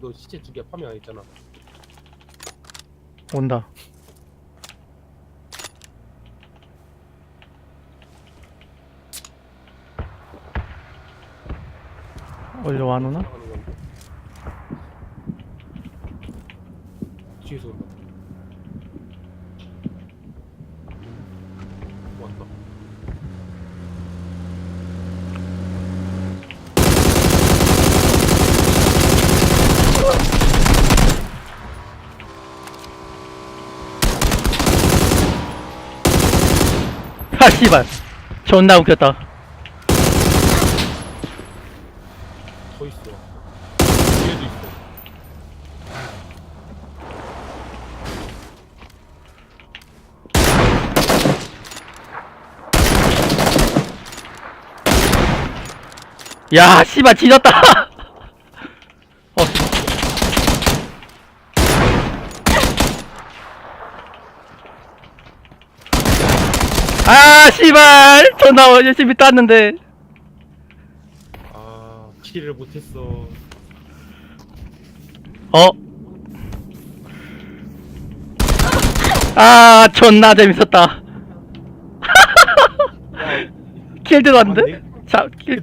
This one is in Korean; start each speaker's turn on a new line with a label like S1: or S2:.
S1: 너 시체 두 개 파밍 안 했잖아.
S2: 온다. 원래 안 오나?
S1: 하는 건데. 뒤에서 온다.
S2: 아 씨발. 존나 웃겼다.
S1: 더 있어. 뒤에도 있어.
S2: 야 씨발 지졌다. 아 씨발 존나 열심히 땄는데
S1: 아, 킬을 못했어.
S2: 어? 아 존나 재밌었다 킬 들어왔는데? 자 킬?